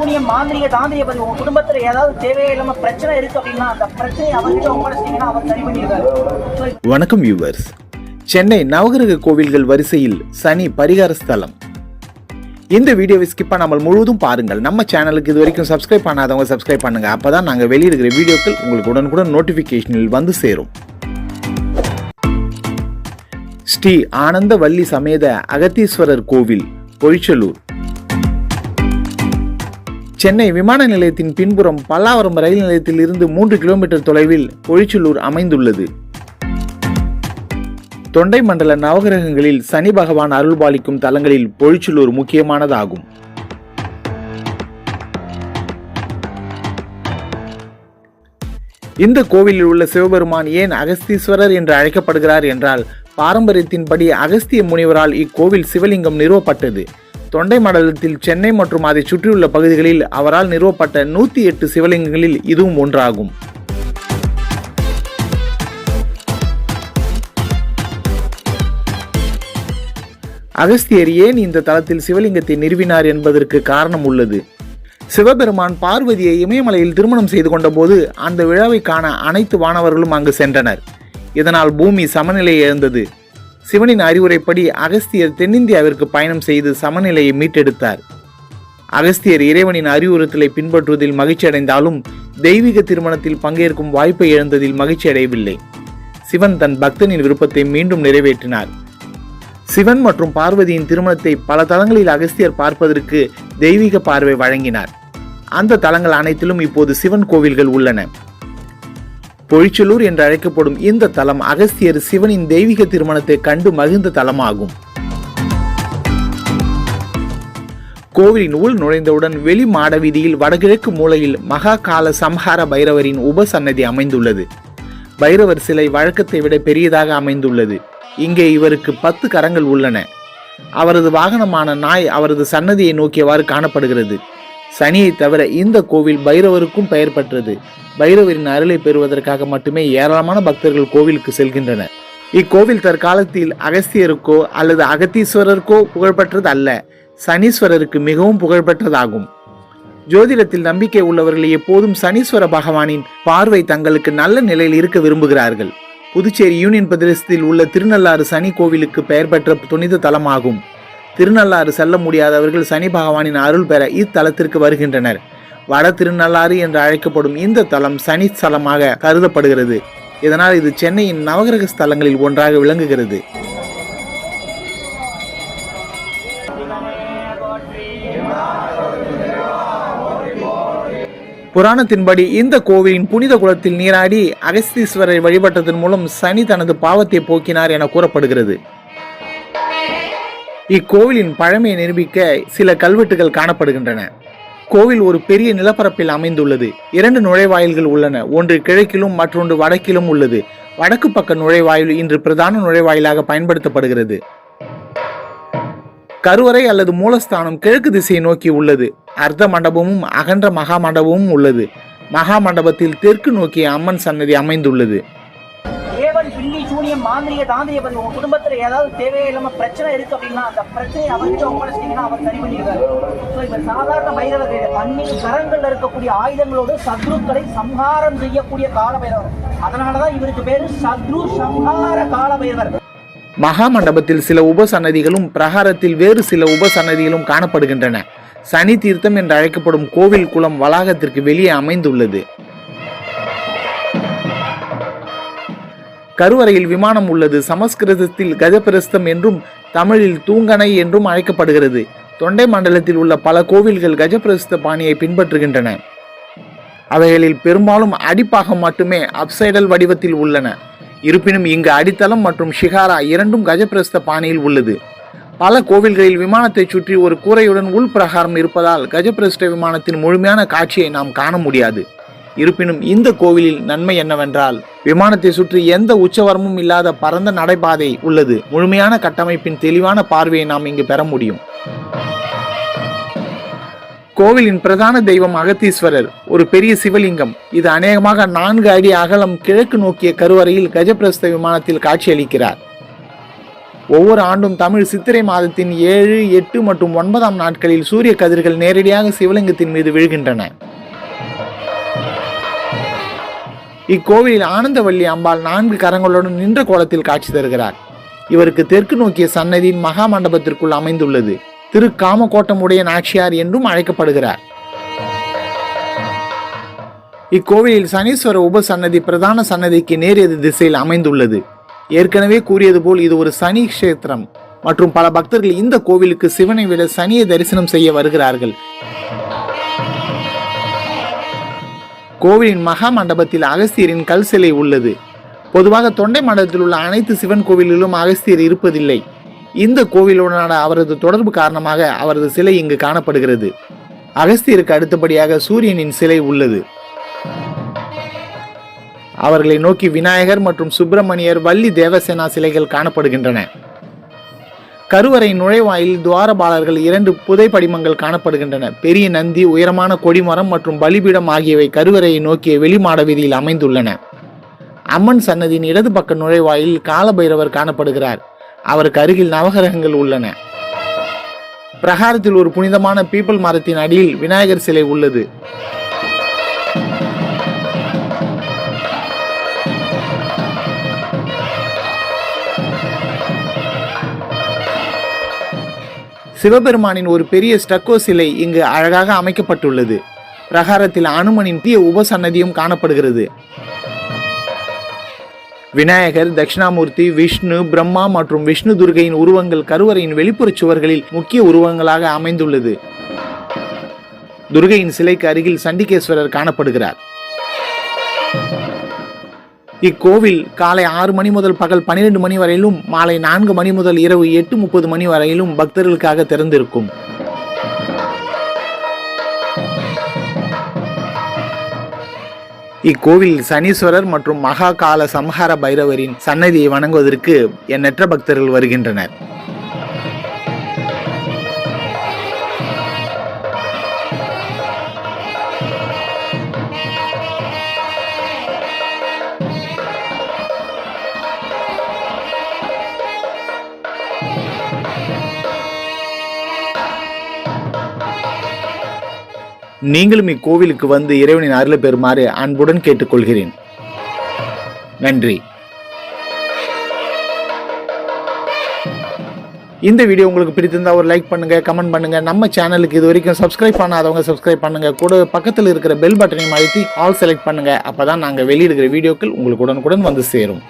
சூனியம் மாந்திரிக தாந்திரிய பத்தி உங்க குடும்பத்துல ஏதாவது தேவையில்லாம பிரச்சனை இருக்கு அப்படின்னா அந்த பிரச்சனையை அவர்கிட்ட ஒப்படைச்சிங்கன்னா அவர் சரி பண்ணிடுவாரு வணக்கம் வியூவர்ஸ் சென்னை நவகிரக கோவில்கள் வரிசையில் சனி பரிகார ஸ்தலம். இந்த வீடியோவை ஸ்கிப் பண்ணாமல் முழுவதும் பாருங்கள். நம்ம சேனலுக்கு இது வரைக்கும் சப்ஸ்கிரைப் பண்ணாதவங்க சப்ஸ்கிரைப் பண்ணுங்க. அப்பதான் நாங்க வெளியிடுகிற வீடியோக்கள் உங்களுக்கு உடனுக்குடன் நோட்டிபிகேஷனில் வந்து சேரும். ஸ்ரீ ஆனந்த வள்ளி சமேத அகத்தீஸ்வரர் கோவில் பொழிச்சலூர் சென்னை விமான நிலையத்தின் பின்புறம் பல்லாவரம் ரயில் நிலையத்தில் இருந்து மூன்று கிலோமீட்டர் தொலைவில் பொழிச்சலூர் அமைந்துள்ளது. தொண்டை மண்டல நவகிரகங்களில் சனி பகவான் அருள்பாலிக்கும் தலங்களில் பொழிச்சலூர் முக்கியமானதாகும். இந்த கோவிலில் உள்ள சிவபெருமான் ஏன் அகஸ்தீஸ்வரர் என்று அழைக்கப்படுகிறார் என்றால் பாரம்பரியத்தின்படி அகஸ்திய முனிவரால் இக்கோவில் சிவலிங்கம் நிறுவப்பட்டது. தொண்டை மண்டலத்தில் சென்னை மற்றும் அதை சுற்றியுள்ள பகுதிகளில் அவரால் நிறுவப்பட்ட நூத்தி எட்டு சிவலிங்கங்களில் இதுவும் ஒன்றாகும். அகஸ்தியர் ஏன் இந்த தலத்தில் சிவலிங்கத்தை நிறுவினார் என்பதற்கு காரணம் உள்ளது. சிவபெருமான் பார்வதியை இமயமலையில் திருமணம் செய்து கொண்டபோது அந்த விழாவை காண அனைத்து வானவர்களும் அங்கு சென்றனர். இதனால் பூமி சமநிலை இழந்தது. சிவனின் அறிவுரைப்படி அகஸ்தியர் தென்னிந்தியாவிற்கு பயணம் செய்து சமநிலையை மீட்டெடுத்தார். அகஸ்தியர் இறைவனின் அறிவுறுத்தலை பின்பற்றுவதில் மகிழ்ச்சி அடைந்தாலும் தெய்வீக திருமணத்தில் பங்கேற்கும் வாய்ப்பை இழந்ததில் மகிழ்ச்சி அடையவில்லை சிவன் தன் பக்தனின் விருப்பத்தை மீண்டும் நிறைவேற்றினார். சிவன் மற்றும் பார்வதியின் திருமணத்தை பல தலங்களில் அகஸ்தியர் பார்ப்பதற்கு தெய்வீக பார்வை வழங்கினார். அந்த தலங்கள் அனைத்திலும் இப்போது சிவன் கோவில்கள் உள்ளன. பொழிச்சலூர் என்று அழைக்கப்படும் இந்த தலம் அகஸ்தியர் சிவனின் தெய்வீக திருமணத்தை கண்டு மகிழ்ந்த தலமாகும். கோவிலின் உள் நுழைந்தவுடன் வெளி மாட வீதியில் வடகிழக்கு மூலையில் மகா கால சம்ஹார பைரவரின் உபசன்னதி அமைந்துள்ளது. பைரவர் சிலை வழக்கத்தை விட பெரியதாக அமைந்துள்ளது. இங்கே இவருக்கு பத்து கரங்கள் உள்ளன. அவரது வாகனமான நாய் அவரது சன்னதியை நோக்கியவாறு காணப்படுகிறது. சனியை தவிர இந்த கோவில் பைரவருக்கும் பெயர் பெற்றது. பைரவரின் அருளை பெறுவதற்காக மட்டுமே ஏராளமான பக்தர்கள் கோவிலுக்கு செல்கின்றனர். இக்கோவில் தற்காலத்தில் அகஸ்தியருக்கோ அல்லது அகத்தீஸ்வரருக்கோ புகழ்பெற்றது அல்ல சனீஸ்வரருக்கு மிகவும் புகழ்பெற்றதாகும். ஜோதிடத்தில் நம்பிக்கை உள்ளவர்கள் எப்போதும் சனீஸ்வர பகவானின் பார்வை தங்களுக்கு நல்ல நிலையில் இருக்க விரும்புகிறார்கள். புதுச்சேரி யூனியன் பிரதேசத்தில் உள்ள திருநள்ளாறு சனி கோவிலுக்கு பெயர் பெற்ற புனித தலமாகும். திருநள்ளாறு செல்ல முடியாதவர்கள் சனி பகவானின் அருள் பெற இத்தலத்திற்கு வருகின்றனர். வட திருநள்ளாறு என்று அழைக்கப்படும் இந்த தலம் சனி ஸ்தலமாக கருதப்படுகிறது. இதனால் இது சென்னையின் நவகிரக ஸ்தலங்களில் ஒன்றாக விளங்குகிறது. புராணத்தின்படி இந்த கோவிலின் புனித குளத்தில் நீராடி அகஸ்தீஸ்வரரை வழிபட்டதன் மூலம் சனி தனது பாவத்தை போக்கினார் என கூறப்படுகிறது. இக்கோவிலின் பழமையை நிரூபிக்க சில கல்வெட்டுகள் காணப்படுகின்றன. கோவில் ஒரு பெரிய நிலப்பரப்பில் அமைந்துள்ளது. இரண்டு நுழைவாயில்கள் உள்ளன. ஒன்று கிழக்கிலும் மற்றொன்று வடக்கிலும் உள்ளது. வடக்கு பக்க நுழைவாயில் இன்று பிரதான நுழைவாயிலாக பயன்படுத்தப்படுகிறது. கருவறை அல்லது மூலஸ்தானம் கிழக்கு திசையை நோக்கி உள்ளது. அர்த்த மண்டபமும் அகன்ற மகா மண்டபமும் உள்ளது. மகா மண்டபத்தில் தெற்கு நோக்கிய அம்மன் சன்னதி அமைந்துள்ளது. பில்லி சூனியம் மாந்திரிக தாந்திரிய பத்தி உங்க குடும்பத்துல ஏதாவது தேவையில்லாம பிரச்சனை இருக்கு அப்படின்னா அந்த பிரச்சனையை அவர்கிட்ட ஒப்படைச்சிட்டீங்கன்னா அவர் சரி பண்ணிடுவாரு. So, இவர் சாதாரண பைரவர் கிடையாது. பன்னிரு கரங்கள்ல இருக்கக்கூடிய ஆயுதங்களோடு சத்ருக்களை சம்ஹாரம் செய்யக்கூடிய கால பைரவர் அதனாலதான் இவருக்கு பேரு சத்ரு சம்ஹார கால பைரவர் மகா மண்டபத்தில் சில உபசன்னதிகளும் பிரகாரத்தில் வேறு சில உபசன்னதிகளும் காணப்படுகின்றன. சனி தீர்த்தம் என்று அழைக்கப்படும் கோவில் குளம் வளாகத்திற்கு வெளியே அமைந்துள்ளது. கருவறையில் விமானம் உள்ளது. சமஸ்கிருதத்தில் கஜபிரஸ்தம் என்றும் தமிழில் தூங்கனை என்றும் அழைக்கப்படுகிறது. தொண்டை மண்டலத்தில் உள்ள பல கோவில்கள் கஜபிரஸ்த பாணியை பின்பற்றுகின்றன. அவைகளில் பெரும்பாலும் அடிப்பாகம் மட்டுமே அப்சைடல் வடிவத்தில் உள்ளன. இருப்பினும் இங்கு அடித்தளம் மற்றும் ஷிகாரா இரண்டும் கஜபிரஸ்த பாணியில் உள்ளது. பல கோவில்களில் விமானத்தை சுற்றி ஒரு கூரையுடன் உள் பிரகாரம் இருப்பதால் கஜபிரஸ்ட விமானத்தின் முழுமையான காட்சியை நாம் காண முடியாது. இருப்பினும் இந்த கோவிலில் நன்மை என்னவென்றால் விமானத்தை சுற்றி எந்த உச்சவரமும் இல்லாத பரந்த நடைபாதை உள்ளது. முழுமையான கட்டமைப்பின் தெளிவான பார்வையை நாம் இங்கு பெற முடியும். கோவிலின் பிரதான தெய்வம் அகத்தீஸ்வரர் ஒரு பெரிய சிவலிங்கம். இது அநேகமாக நான்கு அடி அகலம் கிழக்கு நோக்கிய கருவறையில் கஜபிரஸ்த விமானத்தில் காட்சியளிக்கிறார். ஒவ்வொரு ஆண்டும் தமிழ் சித்திரை மாதத்தின் ஏழு எட்டு மற்றும் ஒன்பதாம் நாட்களில் சூரிய கதிர்கள் நேரடியாக சிவலிங்கத்தின் மீது விழுகின்றன. இக்கோவிலில் ஆனந்தவல்லி அம்பாள் நான்கு கரங்களுடன் நின்ற கோலத்தில் காட்சி தருகிறார். இவருக்கு தெற்கு நோக்கிய சன்னதியின் மகா மண்டபத்திற்குள் அமைந்துள்ளது. திரு காமக்கோட்டமுடைய நாச்சியார் என்றும் அழைக்கப்படுகிறார். இக்கோவிலில் சனீஸ்வர உபசன்னதி பிரதான சன்னதிக்கு நேர் எதிர் திசையில் அமைந்துள்ளது. ஏற்கனவே கூறியது போல் இது ஒரு சனி கஷேத்திரம். மற்றும் பல பக்தர்கள் இந்த கோவிலுக்கு சிவனை விட சனியை தரிசனம் செய்ய வருகிறார்கள். கோவிலின் மகா மண்டபத்தில் அகஸ்தியரின் கல் சிலை உள்ளது. பொதுவாக தொண்டை மண்டலத்தில் உள்ள அனைத்து சிவன் கோவிலிலும் அகஸ்தியர் இருப்பதில்லை. இந்த கோவிலுடனான அவரது தொடர்பு காரணமாக அவரது சிலை இங்கு காணப்படுகிறது. அகஸ்தியருக்கு அடுத்தபடியாக சூரியனின் சிலை உள்ளது. அவர்களை நோக்கி விநாயகர் மற்றும் சுப்பிரமணியர் வள்ளி தேவசேனா சிலைகள் காணப்படுகின்றன. கருவறை நுழைவாயில் துவாரபாலர்கள் இரண்டு புதை படிமங்கள் காணப்படுகின்றன. பெரிய நந்தி உயரமான கொடிமரம் மற்றும் பலிபீடம் ஆகியவை கருவறையை நோக்கிய வெளிமாட வீதியில் அமைந்துள்ளன. அம்மன் சன்னதியின் இடது பக்க நுழைவாயில் காலபைரவர் காணப்படுகிறார். அவருக்கு அருகில் நவகிரகங்கள் உள்ளன. பிரகாரத்தில் ஒரு புனிதமான பீப்பிள் மரத்தின் அடியில் விநாயகர் சிலை உள்ளது. சிவபெருமானின் ஒரு பெரிய ஸ்டக்கோ சிலை இங்கு அழகாக அமைக்கப்பட்டுள்ளது. பிரகாரத்தில் அனுமனின் தீய உபசன்னதியும் காணப்படுகிறது. விநாயகர் தட்சிணாமூர்த்தி விஷ்ணு பிரம்மா மற்றும் விஷ்ணு துர்கையின் உருவங்கள் கருவறையின் வெளிப்புற சுவர்களில் முக்கிய உருவங்களாக அமைந்துள்ளது. துர்கையின் சிலைக்கு அருகில் சண்டிகேஸ்வரர் காணப்படுகிறார். இக்கோவில் காலை ஆறு மணி முதல் பகல் பன்னிரண்டு மணி வரையிலும் மாலை நான்கு மணி முதல் இரவு எட்டு முப்பது மணி வரையிலும் பக்தர்களுக்காக திறந்திருக்கும். இக்கோவில் சனீஸ்வரர் மற்றும் மகா கால சம்ஹார பைரவரின் சன்னதியை வணங்குவதற்கு எண்ணற்ற பக்தர்கள் வருகின்றனர். நீங்களும் இக்கோவிலுக்கு வந்து இறைவனின் அருளை பெறுமாறு அன்புடன் கேட்டுக்கொள்கிறேன். நன்றி. இந்த வீடியோ உங்களுக்கு பிடித்திருந்தா ஒரு லைக் பண்ணுங்கள் கமெண்ட் பண்ணுங்க. நம்ம சேனலுக்கு இது வரைக்கும் சப்ஸ்கிரைப் பண்ணாதவங்க சப்ஸ்கிரைப் பண்ணுங்க. கூட பக்கத்தில் இருக்கிற பெல் பட்டனையும் அழுத்தி ஆல் செலக்ட் பண்ணுங்கள் அப்போ தான் நாங்கள் வெளியிடுகிற வீடியோக்கள் உங்களுக்கு உடனுக்குடன் வந்து சேரும்.